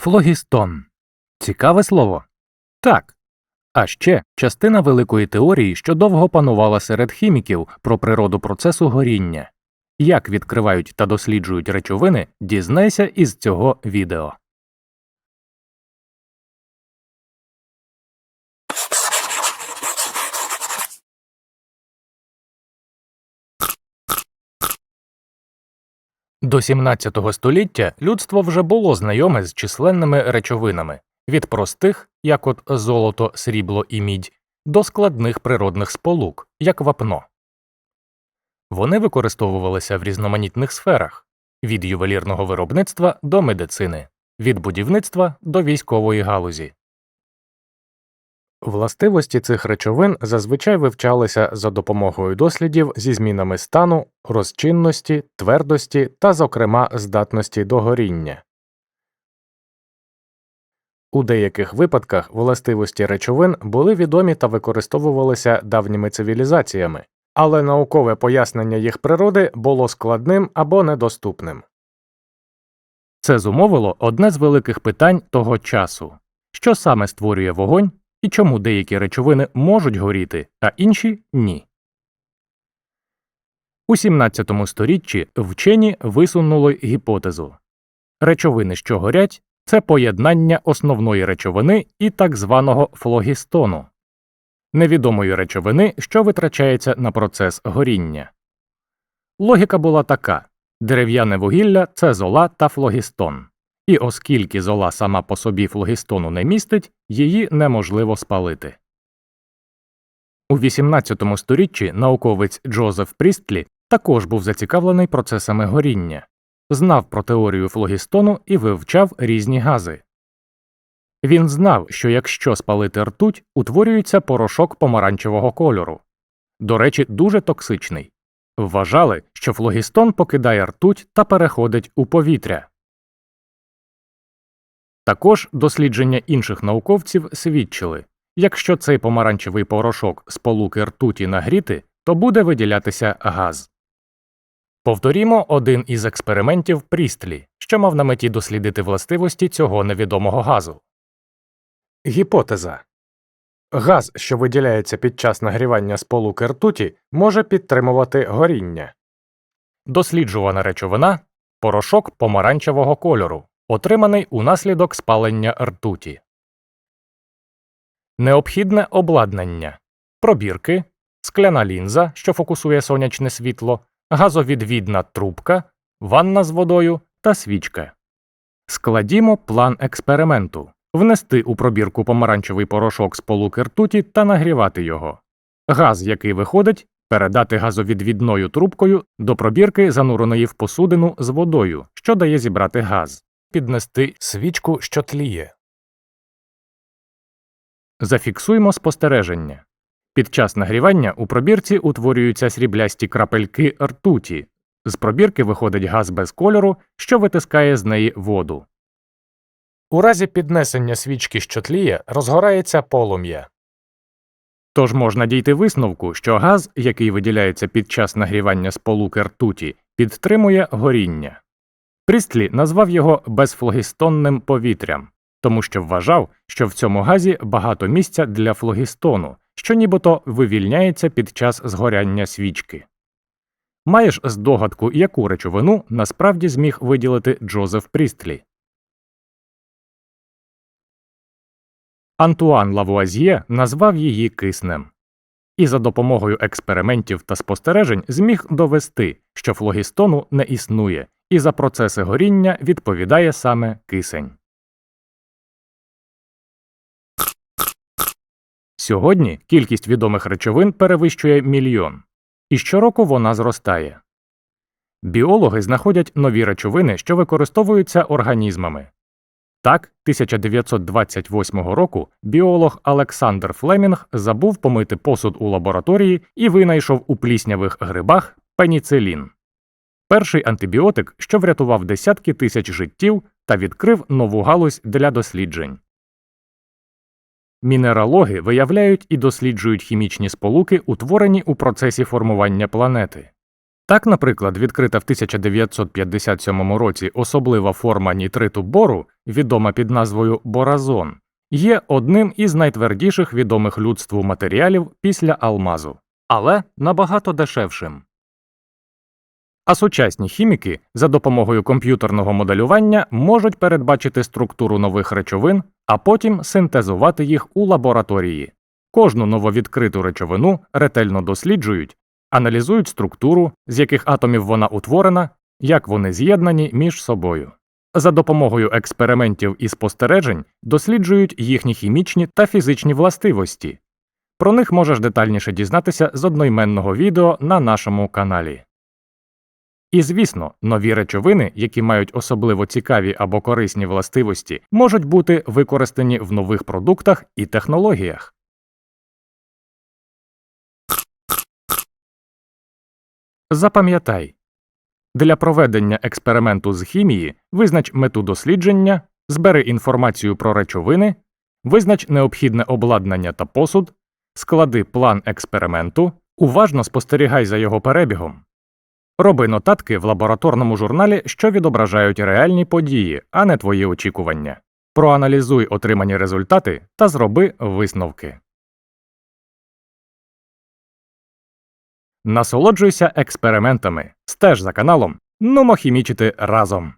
Флогістон. Цікаве слово? Так. А ще частина великої теорії, що довго панувала серед хіміків про природу процесу горіння. Як відкривають та досліджують речовини, дізнайся із цього відео. До 17 століття людство вже було знайоме з численними речовинами від простих, як от золото, срібло і мідь, до складних природних сполук, як вапно. Вони використовувалися в різноманітних сферах від ювелірного виробництва до медицини, від будівництва до військової галузі. Властивості цих речовин зазвичай вивчалися за допомогою дослідів зі змінами стану, розчинності, твердості та, зокрема, здатності до горіння. У деяких випадках властивості речовин були відомі та використовувалися давніми цивілізаціями, але наукове пояснення їх природи було складним або недоступним. Це зумовило одне з великих питань того часу що саме створює вогонь і чому деякі речовини можуть горіти, а інші ні. У 17 сторіччі вчені висунули гіпотезу речовини, що горять, це поєднання основної речовини і так званого флогістону невідомої речовини, що витрачається на процес горіння. Логіка була така дерев'яне вугілля це зола та флогістон і оскільки зола сама по собі флогістону не містить, її неможливо спалити. У XVIII сторіччі науковець Джозеф Прістлі також був зацікавлений процесами горіння, знав про теорію флогістону і вивчав різні гази. Він знав, що якщо спалити ртуть, утворюється порошок помаранчевого кольору. До речі, дуже токсичний. Вважали, що флогістон покидає ртуть та переходить у повітря. Також дослідження інших науковців свідчили якщо цей помаранчевий порошок з полуки ртуті нагріти, то буде виділятися газ. Повторімо один із експериментів Прістлі, що мав на меті дослідити властивості цього невідомого газу. Гіпотеза Газ, що виділяється під час нагрівання сполуки ртуті, може підтримувати горіння. Досліджувана речовина порошок помаранчевого кольору отриманий унаслідок спалення ртуті. Необхідне обладнання пробірки, скляна лінза, що фокусує сонячне світло, газовідвідна трубка, ванна з водою та свічка. Складімо план експерименту внести у пробірку помаранчевий порошок з полуки ртуті та нагрівати його. Газ, який виходить, передати газовідвідною трубкою до пробірки, зануреної в посудину з водою, що дає зібрати газ піднести свічку, що тліє. Зафіксуємо спостереження. Під час нагрівання у пробірці утворюються сріблясті крапельки ртуті. З пробірки виходить газ без кольору, що витискає з неї воду. У разі піднесення свічки, що тліє, розгорається полум'я. Тож можна дійти висновку, що газ, який виділяється під час нагрівання сполуки ртуті, підтримує горіння. Прістлі назвав його безфлогістонним повітрям, тому що вважав, що в цьому газі багато місця для флогістону, що нібито вивільняється під час згоряння свічки. Маєш здогадку, яку речовину насправді зміг виділити Джозеф Прістлі. Антуан Лавуазьє назвав її киснем. І за допомогою експериментів та спостережень зміг довести, що флогістону не існує, і за процеси горіння відповідає саме кисень. Сьогодні кількість відомих речовин перевищує мільйон, і щороку вона зростає. Біологи знаходять нові речовини, що використовуються організмами. Так, 1928 року біолог Олександр Флемінг забув помити посуд у лабораторії і винайшов у пліснявих грибах пеніцилін перший антибіотик, що врятував десятки тисяч життів та відкрив нову галузь для досліджень. Мінералоги виявляють і досліджують хімічні сполуки, утворені у процесі формування планети. Так, наприклад, відкрита в 1957 році особлива форма нітриту бору, відома під назвою боразон, є одним із найтвердіших відомих людству матеріалів після алмазу, але набагато дешевшим. А сучасні хіміки за допомогою комп'ютерного моделювання можуть передбачити структуру нових речовин, а потім синтезувати їх у лабораторії. Кожну нововідкриту речовину ретельно досліджують, аналізують структуру, з яких атомів вона утворена, як вони з'єднані між собою. За допомогою експериментів і спостережень досліджують їхні хімічні та фізичні властивості. Про них можеш детальніше дізнатися з одноіменного відео на нашому каналі. І звісно, нові речовини, які мають особливо цікаві або корисні властивості, можуть бути використані в нових продуктах і технологіях. Запам'ятай для проведення експерименту з хімії визнач мету дослідження, збери інформацію про речовини, визнач необхідне обладнання та посуд, склади план експерименту, уважно спостерігай за його перебігом. Роби нотатки в лабораторному журналі, що відображають реальні події, а не твої очікування. Проаналізуй отримані результати та зроби висновки. Насолоджуйся експериментами. Стеж за каналом. Нумо хімічити разом.